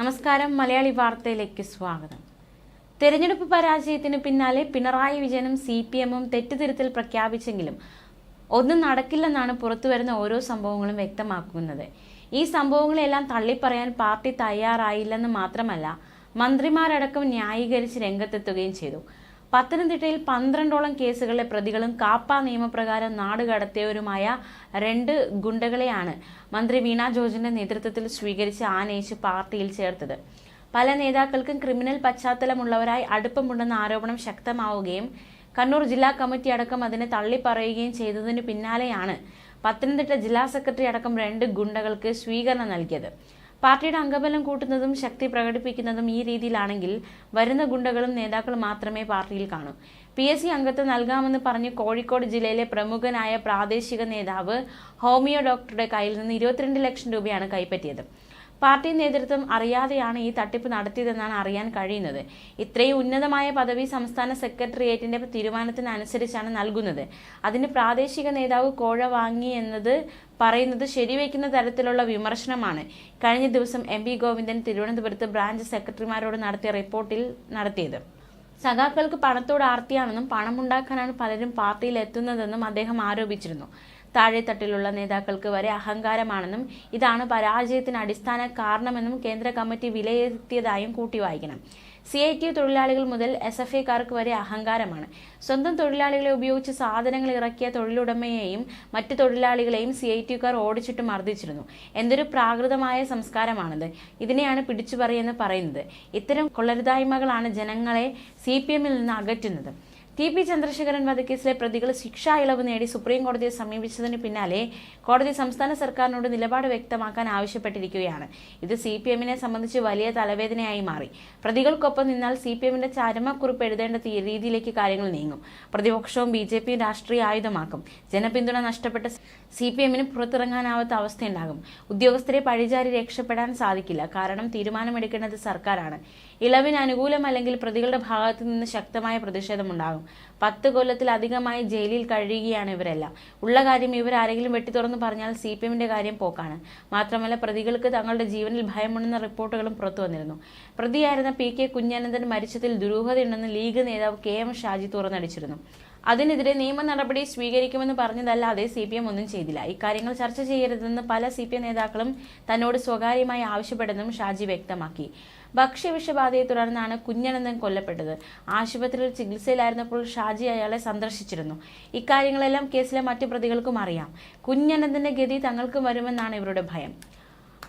നമസ്കാരം മലയാളി വാർത്തയിലേക്ക് സ്വാഗതം. തെരഞ്ഞെടുപ്പ് പരാജയത്തിന് പിന്നാലെ പിണറായി വിജയനും സി പി എമ്മും തെറ്റുതിരുത്തൽ പ്രഖ്യാപിച്ചെങ്കിലും ഒന്നും നടക്കില്ലെന്നാണ് പുറത്തുവരുന്ന ഓരോ സംഭവങ്ങളും വ്യക്തമാക്കുന്നത്. ഈ സംഭവങ്ങളെല്ലാം തള്ളിപ്പറയാൻ പാർട്ടി തയ്യാറായില്ലെന്ന് മാത്രമല്ല മന്ത്രിമാരടക്കം ന്യായീകരിച്ച് രംഗത്തെത്തുകയും ചെയ്തു. പത്തനംതിട്ടയിൽ പന്ത്രണ്ടോളം കേസുകളിലെ പ്രതികളും കാപ്പ നിയമപ്രകാരം നാട് കടത്തിയവരുമായ രണ്ട് ഗുണ്ടകളെയാണ് മന്ത്രി വീണ ജോർജിന്റെ നേതൃത്വത്തിൽ സ്വീകരിച്ച് ആനയിച്ച് പാർട്ടിയിൽ ചേർത്തത്. പല നേതാക്കൾക്കും ക്രിമിനൽ പശ്ചാത്തലമുള്ളവരായി അടുപ്പമുണ്ടെന്ന ആരോപണം ശക്തമാവുകയും കണ്ണൂർ ജില്ലാ കമ്മിറ്റി അടക്കം അതിനെ തള്ളിപ്പറയുകയും ചെയ്തതിനു പിന്നാലെയാണ് പത്തനംതിട്ട ജില്ലാ സെക്രട്ടറി അടക്കം രണ്ട് ഗുണ്ടകൾക്ക് സ്വീകരണം നൽകിയത്. പാർട്ടിയുടെ അംഗബലം കൂട്ടുന്നതും ശക്തി പ്രകടിപ്പിക്കുന്നതും ഈ രീതിയിലാണെങ്കിൽ വരുന്ന ഗുണ്ടകളും നേതാക്കളും മാത്രമേ പാർട്ടിയിൽ കാണൂ. പി എസ് സി അംഗത്വം നൽകാമെന്ന് പറഞ്ഞ് കോഴിക്കോട് ജില്ലയിലെ പ്രമുഖനായ പ്രാദേശിക നേതാവ് ഹോമിയോ ഡോക്ടറുടെ കയ്യിൽ നിന്ന് ഇരുപത്തിരണ്ട് ലക്ഷം രൂപയാണ് കൈപ്പറ്റിയത്. പാർട്ടി നേതൃത്വം അറിയാതെയാണ് ഈ തട്ടിപ്പ് നടത്തിയതെന്നാണ് അറിയാൻ കഴിയുന്നത്. ഇത്രയും ഉന്നതമായ പദവി സംസ്ഥാന സെക്രട്ടേറിയറ്റിന്റെ തീരുമാനത്തിനനുസരിച്ചാണ് നൽകുന്നത്. അതിന് പ്രാദേശിക നേതാവ് കോഴ വാങ്ങി എന്നത് പറയുന്നത് ശരിവയ്ക്കുന്ന തരത്തിലുള്ള വിമർശനമാണ്. കഴിഞ്ഞ ദിവസം എം വി ഗോവിന്ദൻ തിരുവനന്തപുരത്ത് ബ്രാഞ്ച് സെക്രട്ടറിമാരോട് നടത്തിയ റിപ്പോർട്ടിൽ നടത്തിയത്. സഖാക്കൾക്ക് പണത്തോട് ആർത്തിയാണെന്നും പണമുണ്ടാക്കാനാണ് പലരും പാർട്ടിയിൽ എത്തുന്നതെന്നും അദ്ദേഹം ആരോപിച്ചിരുന്നു. താഴെത്തട്ടിലുള്ള നേതാക്കൾക്ക് വരെ അഹങ്കാരമാണെന്നും ഇതാണ് പരാജയത്തിന് അടിസ്ഥാന കാരണമെന്നും കേന്ദ്ര കമ്മിറ്റി വിലയിരുത്തിയതായും കൂട്ടി വായിക്കണം സി ഐ ടി തൊഴിലാളികൾ മുതൽ എസ് എഫ് ഐക്കാർക്ക് വരെ അഹങ്കാരമാണ്. സ്വന്തം തൊഴിലാളികളെ ഉപയോഗിച്ച് സാധനങ്ങൾ ഇറക്കിയ തൊഴിലുടമയെയും മറ്റു തൊഴിലാളികളെയും സി ഐ ടിക്കാർ ഓടിച്ചിട്ട് മർദ്ദിച്ചിരുന്നു. എന്തൊരു പ്രാകൃതമായ സംസ്കാരമാണിത്. ഇതിനെയാണ് പിടിച്ചുപറിയെന്ന് പറയുന്നത്. ഇത്തരം കൊള്ളരുതായ്മകളാണ് ജനങ്ങളെ സി പി എമ്മിൽ നിന്ന് അകറ്റുന്നത്. ടി പി ചന്ദ്രശേഖരൻ വധക്കേസിലെ പ്രതികൾ ശിക്ഷാ ഇളവ് നേടി സുപ്രീം കോടതിയെ സമീപിച്ചതിന് പിന്നാലെ കോടതി സംസ്ഥാന സർക്കാരിനോട് നിലപാട് വ്യക്തമാക്കാൻ ആവശ്യപ്പെട്ടിരിക്കുകയാണ്. ഇത് സി പി എമ്മിനെ സംബന്ധിച്ച് വലിയ തലവേദനയായി മാറി. പ്രതികൾക്കൊപ്പം നിന്നാൽ സി പി എമ്മിന്റെ ചരമക്കുറിപ്പ് എഴുതേണ്ട രീതിയിലേക്ക് കാര്യങ്ങൾ നീങ്ങും. പ്രതിപക്ഷവും ബി ജെ പിയും രാഷ്ട്രീയ ആയുധമാക്കും. ജനപിന്തുണ നഷ്ടപ്പെട്ട സി പി എമ്മിന് പുറത്തിറങ്ങാനാവാത്ത അവസ്ഥയുണ്ടാകും. ഉദ്യോഗസ്ഥരെ പഴിചാരി രക്ഷപ്പെടാൻ സാധിക്കില്ല. കാരണം തീരുമാനമെടുക്കേണ്ടത് സർക്കാരാണ്. ഇളവിന് അനുകൂലമല്ലെങ്കിൽ പ്രതികളുടെ ഭാഗത്തു നിന്ന് ശക്തമായ പ്രതിഷേധമുണ്ടാകും. പത്ത് കൊല്ലത്തിലധികമായി ജയിലിൽ കഴിയുകയാണ് ഇവരെല്ലാം. ഉള്ള കാര്യം ഇവർ ആരെങ്കിലും വെട്ടി തുറന്ന് പറഞ്ഞാൽ സി പി എമ്മിന്റെ കാര്യം പോക്കാണ്. മാത്രമല്ല പ്രതികൾക്ക് തങ്ങളുടെ ജീവനിൽ ഭയമുണ്ടെന്ന റിപ്പോർട്ടുകളും പുറത്തു വന്നിരുന്നു. പ്രതിയായിരുന്ന പി കെ കുഞ്ഞാനന്ദൻ മരിച്ചതിൽ ദുരൂഹതയുണ്ടെന്ന് ലീഗ് നേതാവ് കെ എം ഷാജി തുറന്നടിച്ചിരുന്നു. അതിനെതിരെ നിയമ നടപടി സ്വീകരിക്കുമെന്ന് പറഞ്ഞതല്ലാതെ സി പി എം ഒന്നും ചെയ്തില്ല. ഇക്കാര്യങ്ങൾ ചർച്ച ചെയ്യരുതെന്ന് പല സി പി എം നേതാക്കളും തന്നോട് സ്വകാര്യമായി ആവശ്യപ്പെട്ടെന്നും ഷാജി വ്യക്തമാക്കി. ഭക്ഷ്യവിഷബാധയെ തുടർന്നാണ് കുഞ്ഞനന്ദൻ കൊല്ലപ്പെട്ടത്. ആശുപത്രിയിൽ ചികിത്സയിലായിരുന്നപ്പോൾ ഷാജി അയാളെ സന്ദർശിച്ചിരുന്നു. ഇക്കാര്യങ്ങളെല്ലാം കേസിലെ മറ്റു പ്രതികൾക്കും അറിയാം. കുഞ്ഞനന്ദന്റെ ഗതി തങ്ങൾക്കും വരുമെന്നാണ് ഇവരുടെ ഭയം.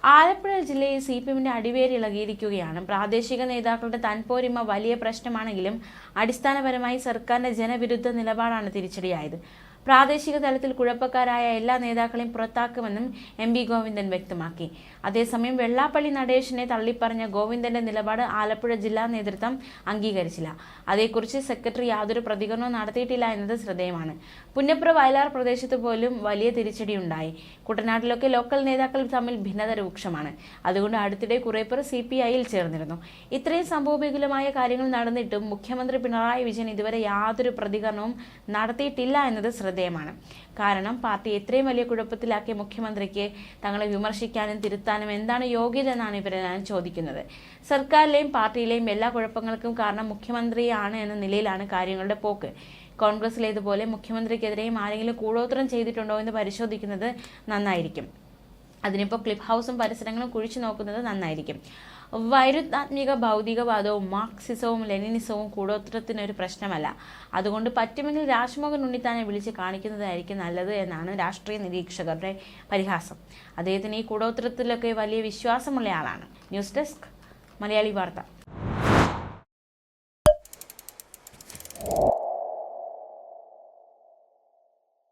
ആലപ്പുഴ ജില്ലയിൽ സി പി എമ്മിന്റെ അടിവേര് ഇളകിയിരിക്കുകയാണ്. പ്രാദേശിക നേതാക്കളുടെ തൻപോരിമ വലിയ പ്രശ്നമാണെങ്കിലും അടിസ്ഥാനപരമായി സർക്കാരിന്റെ ജനവിരുദ്ധ നിലപാടാണ് തിരിച്ചടിയായത്. പ്രാദേശിക തലത്തിൽ കുഴപ്പക്കാരായ എല്ലാ നേതാക്കളെയും പുറത്താക്കുമെന്നും എം വി ഗോവിന്ദൻ വ്യക്തമാക്കി. അതേസമയം വെള്ളാപ്പള്ളി നടേശനെ തള്ളിപ്പറഞ്ഞ ഗോവിന്ദന്റെ നിലപാട് ആലപ്പുഴ ജില്ലാ നേതൃത്വം അംഗീകരിച്ചില്ല. അതേക്കുറിച്ച് സെക്രട്ടറി യാതൊരു പ്രതികരണവും നടത്തിയിട്ടില്ല എന്നത് ശ്രദ്ധേയമാണ്. പുന്നപ്ര വയലാർ പ്രദേശത്ത് പോലും വലിയ തിരിച്ചടിയുണ്ടായി. കുട്ടനാട്ടിലൊക്കെ ലോക്കൽ നേതാക്കൾ തമ്മിൽ ഭിന്നത രൂക്ഷമാണ്. അതുകൊണ്ട് അടുത്തിടെ കുറെ പേർ സി പി ഐയിൽ ചേർന്നിരുന്നു. ഇത്രയും സംഭവബഹുലമായ കാര്യങ്ങൾ നടന്നിട്ടും മുഖ്യമന്ത്രി പിണറായി വിജയൻ ഇതുവരെ യാതൊരു പ്രതികരണവും നടത്തിയിട്ടില്ല എന്നത് ശ്രദ്ധേയമാണ് കാരണം പാർട്ടി എത്രയും വലിയ കുഴപ്പത്തിലാക്കിയ മുഖ്യമന്ത്രിക്ക് തങ്ങളെ വിമർശിക്കാനും തിരുത്താനും എന്താണ് യോഗ്യത എന്നാണ് ഇവരെ ഞാൻ ചോദിക്കുന്നത്. സർക്കാരിലെയും പാർട്ടിയിലെയും എല്ലാ കുഴപ്പങ്ങൾക്കും കാരണം മുഖ്യമന്ത്രിയാണ് എന്ന നിലയിലാണ് കാര്യങ്ങളുടെ പോക്ക്. കോൺഗ്രസിലേതുപോലെ മുഖ്യമന്ത്രിക്കെതിരെയും ആരെങ്കിലും കൂടോത്രം ചെയ്തിട്ടുണ്ടോ എന്ന് പരിശോധിക്കുന്നത് നന്നായിരിക്കും. അതിനിപ്പോൾ ക്ലിപ്പ് ഹൗസും പരിസരങ്ങളും കുഴിച്ചു നോക്കുന്നത് നന്നായിരിക്കും. വൈരുദ്ധാത്മിക ഭൗതികവാദവും മാർക്സിസവും ലെനിനിസവും കൂടോത്രത്തിനൊരു പ്രശ്നമല്ല. അതുകൊണ്ട് പറ്റുമെങ്കിൽ രാജ്മോഹൻ ഉണ്ണിത്താനെ വിളിച്ച് കാണിക്കുന്നതായിരിക്കും നല്ലത് എന്നാണ് രാഷ്ട്രീയ നിരീക്ഷകരുടെ പരിഹാസം. അദ്ദേഹത്തിന് ഈ കൂടോത്രത്തിലൊക്കെ വലിയ വിശ്വാസമുള്ള ആളാണ്. ന്യൂസ് ഡെസ്ക് മലയാളി വാർത്ത.